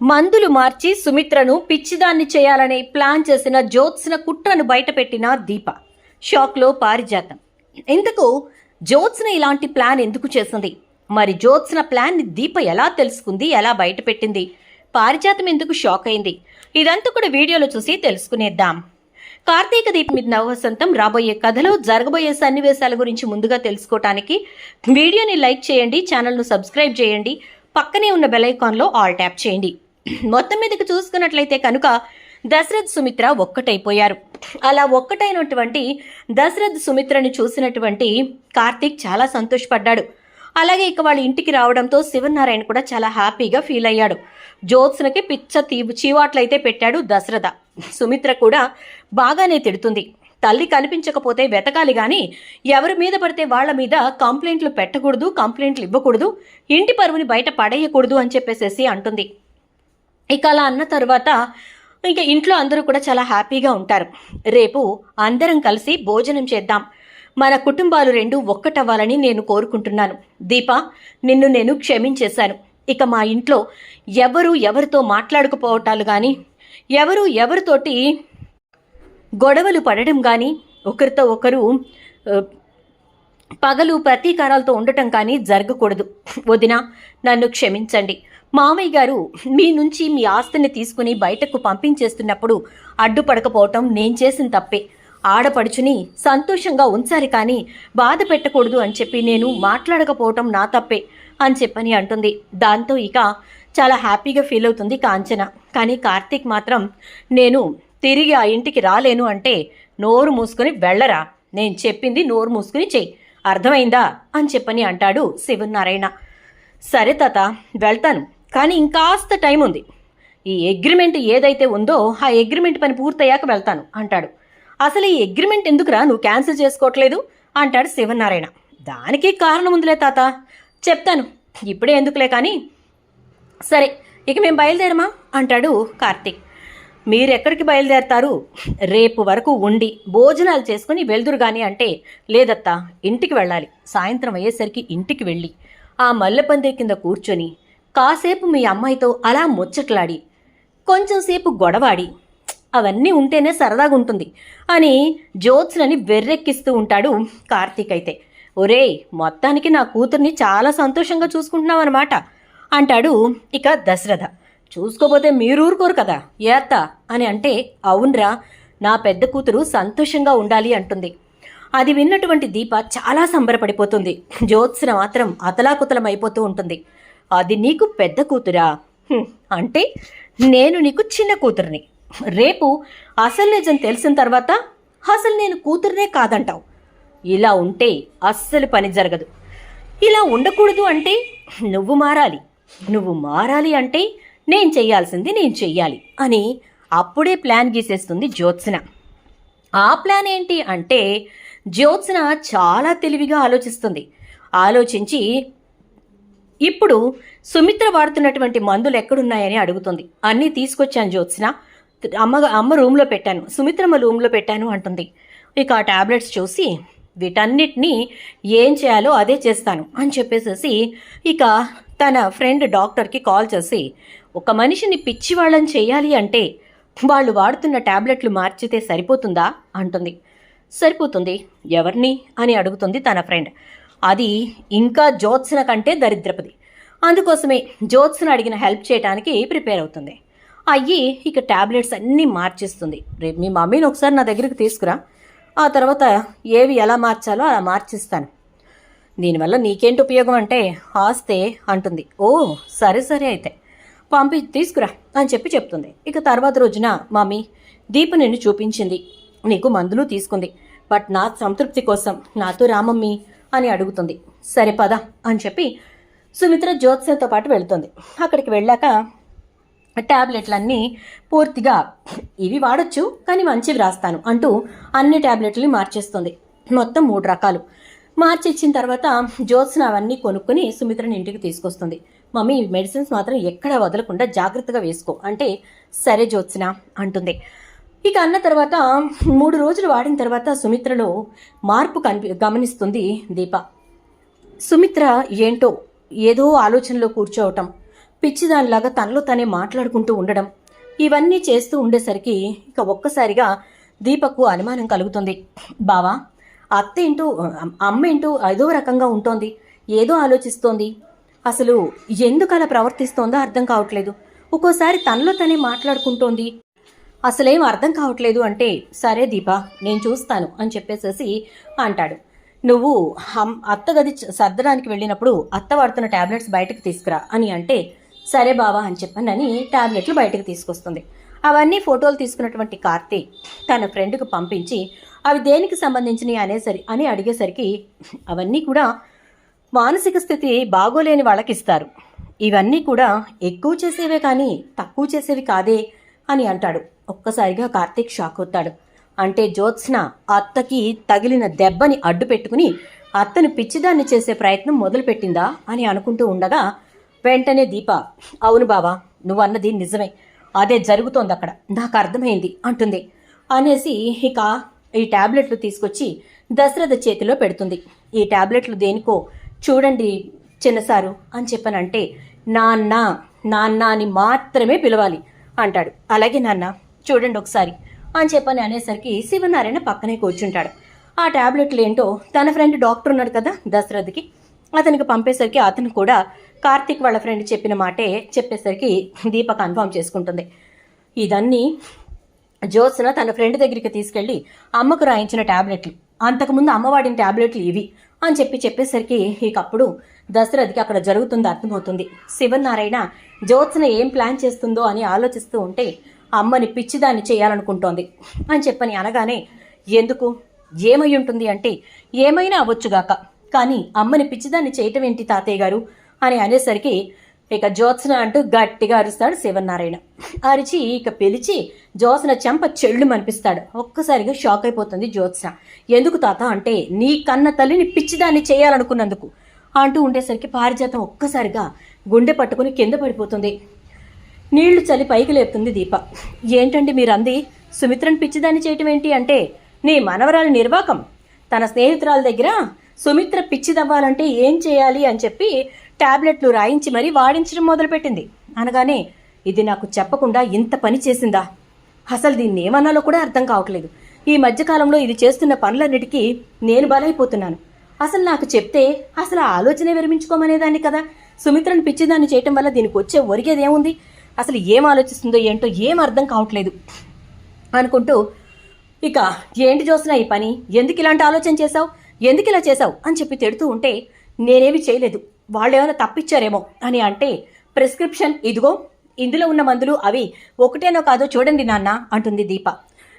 మందులు మార్చి సుమిత్రను పిచ్చిదాన్ని చేయాలనే ప్లాన్ చేసిన జ్యోత్స్న కుట్రను బయటపెట్టిన దీప. షాక్లో పారిజాతం. ఇంతకు జ్యోత్స్న ఇలాంటి ప్లాన్ ఎందుకు చేసింది? మరి జ్యోత్స్న ప్లాన్ని దీప ఎలా తెలుసుకుంది? ఎలా బయటపెట్టింది? పారిజాతం ఎందుకు షాక్ అయింది? ఇదంతా కూడా వీడియోలో చూసి తెలుసుకునేద్దాం. కార్తీక దీప్ మీద నవవసంతం రాబోయే కథలో జరగబోయే సన్నివేశాల గురించి ముందుగా తెలుసుకోవటానికి వీడియోని లైక్ చేయండి ఛానల్ను సబ్స్క్రైబ్ చేయండి పక్కనే ఉన్న బెల్ ఐకాన్లో ఆల్ ట్యాప్ చేయండి. మొత్తం మీదకి చూసుకున్నట్లయితే కనుక దశరథ్ సుమిత్ర ఒక్కటైపోయారు. అలా ఒక్కటైనటువంటి దశరథ్ సుమిత్రని చూసినటువంటి కార్తీక్ చాలా సంతోషపడ్డాడు. అలాగే ఇక వాళ్ళ ఇంటికి రావడంతో శివనారాయణ కూడా చాలా హ్యాపీగా ఫీల్ అయ్యాడు. జ్యోత్స్నకి పిచ్చ తీ చీవాట్లయితే పెట్టాడు దశరథ. సుమిత్ర కూడా బాగానే తిడుతుంది. తల్లి కనిపించకపోతే వెతకాలి కానీ ఎవరి మీద పడితే వాళ్ళ మీద కంప్లైంట్లు పెట్టకూడదు కంప్లైంట్లు ఇవ్వకూడదు ఇంటి పరువుని బయట పడేయకూడదు అని చెప్పేసేసి అంటుంది. ఇక అలా అన్న తర్వాత ఇంక ఇంట్లో అందరూ కూడా చాలా హ్యాపీగా ఉంటారు. రేపు అందరం కలిసి భోజనం చేద్దాం. మన కుటుంబాలు రెండు ఒక్కటవ్వాలని నేను కోరుకుంటున్నాను. దీప నిన్ను నేను క్షమించేశాను. ఇక మా ఇంట్లో ఎవరు ఎవరితో మాట్లాడుకుపోవటాలు కానీ ఎవరు ఎవరితోటి గొడవలు పడడం కానీ ఒకరితో ఒకరు పగలు ప్రతీకారాలతో ఉండటం కానీ జరగకూడదు. వదిన నన్ను క్షమించండి. మామయ్య గారు మీ నుంచి మీ ఆస్తిని తీసుకుని బయటకు పంపించేస్తున్నప్పుడు అడ్డుపడకపోవటం నేను చేసిన తప్పే. ఆడపడుచుని సంతోషంగా ఉంచారు కానీ బాధ పెట్టకూడదు అని చెప్పి నేను మాట్లాడకపోవటం నా తప్పే అని చెప్పని అంటుంది. దాంతో ఇక చాలా హ్యాపీగా ఫీల్ అవుతుంది కాంచన కానీ కార్తీక్ మాత్రం నేను తిరిగి ఆ ఇంటికి రాలేను అంటే నోరు మూసుకుని వెళ్ళరా? నేను చెప్పింది నోరు మూసుకుని చెయ్యి. అర్థమైందా? అని చెప్పని అంటాడు శివనారాయణ. సరే తాత వెళ్తాను. కానీ ఇంకాస్త టైం ఉంది. ఈ అగ్రిమెంట్ ఏదైతే ఉందో ఆ అగ్రిమెంట్ పని పూర్తయ్యాక వెళ్తాను అంటాడు. అసలు ఈ అగ్రిమెంట్ ఎందుకురా నువ్వు క్యాన్సిల్ చేసుకోవట్లేదు? అంటాడు శివనారాయణ. దానికి కారణం ఉందిలే తాత. చెప్తాను. ఇప్పుడే ఎందుకులే కానీ. సరే ఇక మేము బయలుదేరమా? అంటాడు కార్తీక్. మీరెక్కడికి బయలుదేరతారు? రేపు వరకు ఉండి భోజనాలు చేసుకుని వెళ్దురు కానీ అంటే లేదత్తా ఇంటికి వెళ్ళాలి. సాయంత్రం అయ్యేసరికి ఇంటికి వెళ్ళి ఆ మల్లెపందే కింద కూర్చొని కాసేపు మీ అమ్మాయితో అలా ముచ్చట్లాడి కొంచెం సేపు గొడవాడి అవన్నీ ఉంటేనే సరదాగా ఉంటుంది అని జ్యోత్స్నని వెర్రెక్కిస్తూ ఉంటాడు కార్తీక్ అయితే ఒరేయ్ మొత్తానికి నా కూతుర్ని చాలా సంతోషంగా చూసుకుంటున్నావు అనమాట అంటాడు ఇక దశరథ. చూసుకోపోతే మీరు ఊరుకోరు కదా ఏత్త అని అంటే అవునరా నా పెద్ద కూతురు సంతోషంగా ఉండాలి అంటుంది. అది విన్నటువంటి దీప చాలా సంబరపడిపోతుంది. జ్యోత్స్న మాత్రం అతలాకుతలం అయిపోతూ ఉంటుంది. అది నీకు పెద్ద కూతురా? అంటే నేను నీకు చిన్న కూతురిని. రేపు అసలు నిజం తెలిసిన తర్వాత అసలు నేను కూతురునే కాదంటావు. ఇలా ఉంటే అస్సలు పని జరగదు. ఇలా ఉండకూడదు అంటే నువ్వు మారాలి. నువ్వు మారాలి అంటే నేను చేయాల్సింది నేను చెయ్యాలి అని అప్పుడే ప్లాన్ గీసేస్తుంది జ్యోత్స్న. ఆ ప్లాన్ ఏంటి అంటే జ్యోత్స్న చాలా తెలివిగా ఆలోచిస్తుంది. ఆలోచించి ఇప్పుడు సుమిత్ర వాడుతున్నటువంటి మందులు ఎక్కడున్నాయని అడుగుతుంది. అన్నీ తీసుకొచ్చాను జ్యోత్స్న. అమ్మ అమ్మ రూమ్లో పెట్టాను. సుమిత్రమ్మ రూమ్లో పెట్టాను అంటుంది. ఇక ఆ ట్యాబ్లెట్స్ చూసి వీటన్నిటినీ ఏం చేయాలో అదే చేస్తాను అని చెప్పేసేసి ఇక తన ఫ్రెండ్ డాక్టర్కి కాల్ చేసి ఒక మనిషిని పిచ్చి వాళ్ళని చేయాలి అంటే వాళ్ళు వాడుతున్న టాబ్లెట్లు మార్చితే సరిపోతుందా? అంటుంది. సరిపోతుంది. ఎవరిని? అని అడుగుతుంది తన ఫ్రెండ్. అది ఇంకా జ్యోత్స్న కంటే దరిద్రపది. అందుకోసమే జ్యోత్స్న అడిగిన హెల్ప్ చేయడానికి ప్రిపేర్ అవుతుంది. అయ్యి ఇక టాబ్లెట్స్ అన్నీ మార్చిస్తుంది. రేపు మీ మమ్మీని ఒకసారి నా దగ్గరికి తీసుకురా. ఆ తర్వాత ఏవి ఎలా మార్చాలో అలా మార్చిస్తాను. దీనివల్ల నీకేంటి ఉపయోగం అంటే ఆస్తే అంటుంది. ఓ సరే సరే అయితే. పంపి తీసుకురా అని చెప్పి చెప్తుంది. ఇక తర్వాత రోజున మమ్మీ దీప నిన్ను చూపించింది. నీకు మందులు తీసుకుంది. బట్ నా సంతృప్తి కోసం నాతో రామమ్మీ అని అడుగుతుంది. సరే పద అని చెప్పి సుమిత్ర జ్యోత్స్యంతో పాటు వెళుతుంది. అక్కడికి వెళ్ళాక ట్యాబ్లెట్లన్నీ పూర్తిగా ఇవి వాడచ్చు కానీ మంచివి రాస్తాను అంటూ అన్ని ట్యాబ్లెట్లని మార్చేస్తుంది. మొత్తం మూడు రకాలు. మార్చి ఇచ్చిన తర్వాత జ్యోత్స్న అవన్నీ కొనుక్కొని సుమిత్రని ఇంటికి తీసుకొస్తుంది. మమ్మీ ఈ మెడిసిన్స్ మాత్రం ఎక్కడ వదలకుండా జాగ్రత్తగా వేసుకో. అంటే సరే జ్యోత్స్న అంటుంది. ఇక అన్న తర్వాత మూడు రోజులు వాడిన తర్వాత సుమిత్రలో మార్పు కనిపి గమనిస్తుంది దీప. సుమిత్ర ఏంటో ఏదో ఆలోచనలో కూర్చోవటం. పిచ్చిదానిలాగా తనలో తనే మాట్లాడుకుంటూ ఉండడం. ఇవన్నీ చేస్తూ ఉండేసరికి ఇక ఒక్కసారిగా దీపకు అనుమానం కలుగుతుంది. బావా అత్త ఏంటో అమ్మ ఏంటో ఏదో రకంగా ఉంటోంది. ఏదో ఆలోచిస్తోంది. అసలు ఎందుకు అలా ప్రవర్తిస్తోందో అర్థం కావట్లేదు. ఒక్కోసారి తనలో తనే మాట్లాడుకుంటోంది. అసలేం అర్థం కావట్లేదు అంటే సరే దీపా నేను చూస్తాను అని చెప్పేసేసి అంటాడు. నువ్వు హమ్- అత్త గది సర్దడానికి వెళ్ళినప్పుడు అత్త వాడుతున్న టాబ్లెట్స్ బయటకు తీసుకురా అని అంటే సరే బావా అని చెప్పనని టాబ్లెట్లు బయటకు తీసుకొస్తుంది. అవన్నీ ఫోటోలు తీసుకున్నటువంటి కార్తీ తన ఫ్రెండ్కు పంపించి అవి దేనికి సంబంధించినవి అనేసరి అని అడిగేసరికి అవన్నీ కూడా మానసిక స్థితి బాగోలేని వాళ్ళకి ఇస్తారు ఇవన్నీ కూడా ఎక్కువ చేసేవే కానీ తక్కువ చేసేవి కాదే అని అంటాడు. ఒక్కసారిగా కార్తీక్ షాక్ అవుతాడు. అంటే జ్యోత్స్న అత్తకి తగిలిన దెబ్బని అడ్డు పెట్టుకుని అత్తను పిచ్చిదాన్ని చేసే ప్రయత్నం మొదలుపెట్టిందా అని అనుకుంటూ ఉండగా వెంటనే దీప అవును బావా నువ్వు అన్నది నిజమే. అదే జరుగుతోంది అక్కడ నాకు అర్థమైంది అంటుంది. అనేసి ఇక ఈ టాబ్లెట్లు తీసుకొచ్చి దశరథ చేతిలో పెడుతుంది. ఈ టాబ్లెట్లు దేనికో చూడండి చిన్నసారు అని చెప్పనంటే నాన్న నాన్న అని మాత్రమే పిలవాలి అంటాడు. అలాగే నాన్న చూడండి ఒకసారి అని చెప్పని అనేసరికి శివనారాయణ పక్కనే కూర్చుంటాడు. ఆ టాబ్లెట్లు ఏంటో తన ఫ్రెండ్ డాక్టర్ ఉన్నాడు కదా దశరథకి అతనికి పంపేసరికి అతను కూడా కార్తీక్ వాళ్ళ ఫ్రెండ్ చెప్పిన మాటే చెప్పేసరికి దీప కన్ఫామ్ చేసుకుంటుంది. ఇదన్నీ జ్యోత్స్న తన ఫ్రెండ్ దగ్గరికి తీసుకెళ్ళి అమ్మకు రాయించిన టాబ్లెట్లు. అంతకుముందు అమ్మ వాడిన టాబ్లెట్లు ఇవి. అని చెప్పి చెప్పేసరికి ఇకప్పుడు దశరథకి అక్కడ జరుగుతుంది అర్థమవుతుంది. శివనారాయణ జ్యోత్స్న ఏం ప్లాన్ చేస్తుందో అని ఆలోచిస్తూ ఉంటే అమ్మని పిచ్చిదాన్ని చేయాలనుకుంటోంది అని చెప్పని అనగానే ఎందుకు? ఏమై ఉంటుంది అంటే ఏమైనా అవ్వచ్చుగాక కానీ అమ్మని పిచ్చిదాన్ని చేయటం ఏంటి తాతయ్య గారు? అని అనేసరికి ఇక జ్యోత్స్న అంటూ గట్టిగా అరుస్తాడు శివనారాయణ. అరిచి ఇక పిలిచి జ్యోత్స్న చెంప చెళ్ళు మనిపిస్తాడు. ఒక్కసారిగా షాక్ అయిపోతుంది జ్యోత్స్న. ఎందుకు తాత అంటే నీ కన్న తల్లిని పిచ్చిదాన్ని చేయాలనుకున్నందుకు అంటూ ఉండేసరికి పారిజాతం ఒక్కసారిగా గుండె పట్టుకుని కింద పడిపోతుంది. నీళ్ళు చలి పైకి లేపుతుంది దీప. ఏంటండి మీరంది? సుమిత్రను పిచ్చిదాన్ని చేయటం ఏంటి అంటే నీ మనవరాలు నిర్వాకం? తన స్నేహితురాల దగ్గర సుమిత్ర పిచ్చిదవ్వాలంటే ఏం చేయాలి అని చెప్పి టాబ్లెట్లు రాయించి మరీ వాడించడం మొదలుపెట్టింది. అనగానే ఇది నాకు చెప్పకుండా ఇంత పని చేసిందా? అసలు దీన్ని ఏమన్నాలో కూడా అర్థం కావట్లేదు. ఈ మధ్యకాలంలో ఇది చేస్తున్న పనులన్నిటికీ నేను బలైపోతున్నాను. అసలు నాకు చెప్తే అసలు ఆ ఆలోచనే విరమించుకోమనేదాన్ని కదా? సుమిత్రను పిచ్చిదాన్ని చేయటం వల్ల దీనికి వచ్చే ఒరిగేది ఏముంది? అసలు ఏం ఆలోచిస్తుందో ఏంటో ఏం అర్థం కావట్లేదు. అనుకుంటూ ఇక ఏంటి చూసినా ఈ పని? ఎందుకు ఇలాంటి ఆలోచన చేశావు? ఎందుకు ఇలా చేశావు? అని చెప్పి తిడుతూ ఉంటే నేనేమి చేయలేదు. వాళ్ళు ఏమైనా తప్పిచ్చారేమో అని అంటే ప్రిస్క్రిప్షన్ ఇదిగో ఇందులో ఉన్న మందులు అవి ఒకటేనో కాదో చూడండి నాన్న అంటుంది దీప.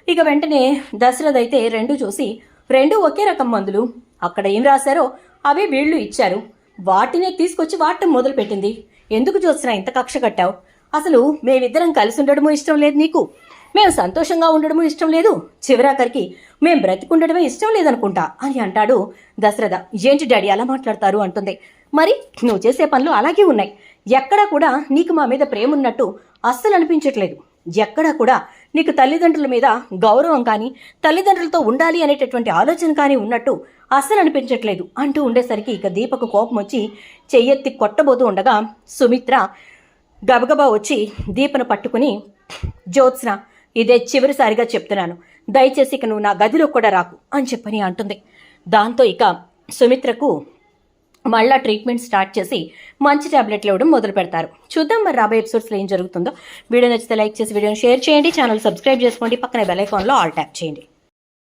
ఇక వెంటనే దశరథ్ అయితే రెండు చూసి రెండు ఒకే రకం మందులు. అక్కడ ఏం రాశారో అవి వీళ్ళు ఇచ్చారు. వాటినే తీసుకొచ్చి వాడటం మొదలుపెట్టింది. ఎందుకు చూసినా ఇంత కక్ష కట్టావు? అసలు మేమిద్దరం కలిసి ఉండడము ఇష్టం లేదు నీకు. మేము సంతోషంగా ఉండడము ఇష్టం లేదు. చివరాఖరికి మేము బ్రతికుండడమే ఇష్టం లేదనుకుంటా అని అంటాడు దశరథ. ఏంటి డాడీ అలా మాట్లాడతారు? అంటుంది. మరి నువ్వు చేసే పనులు అలాగే ఉన్నాయి. ఎక్కడా కూడా నీకు మా మీద ప్రేమ ఉన్నట్టు అస్సలు అనిపించట్లేదు. ఎక్కడా కూడా నీకు తల్లిదండ్రుల మీద గౌరవం కానీ తల్లిదండ్రులతో ఉండాలి అనేటటువంటి ఆలోచన కానీ ఉన్నట్టు అస్సలు అనిపించట్లేదు అంటూ ఉండేసరికి ఇక దీపకు కోపం వచ్చి చెయ్యెత్తి కొట్టబోతూ ఉండగా సుమిత్ర గబగబా వచ్చి దీపను పట్టుకుని జ్యోత్స్న ఇదే చివరిసారిగా చెప్తున్నాను. దయచేసి ఇక నువ్వు నా గదిలో కూడా రాకు అని చెప్పని అంటుంది. దాంతో ఇక సుమిత్రకు మళ్ళా ట్రీట్మెంట్ స్టార్ట్ చేసి మంచి టాబ్లెట్లు ఇవ్వడం మొదలు పెడతారు. చూద్దాం మరి రాబోయే ఎపిసోడ్స్లో ఏం జరుగుతుందో. వీడియో నచ్చితే లైక్ చేసి వీడియోని షేర్ చేయండి. ఛానల్ సబ్స్క్రైబ్ చేసుకోండి. పక్కన బెల్ ఐకాన్లో ఆల్ ట్యాప్ చేయండి.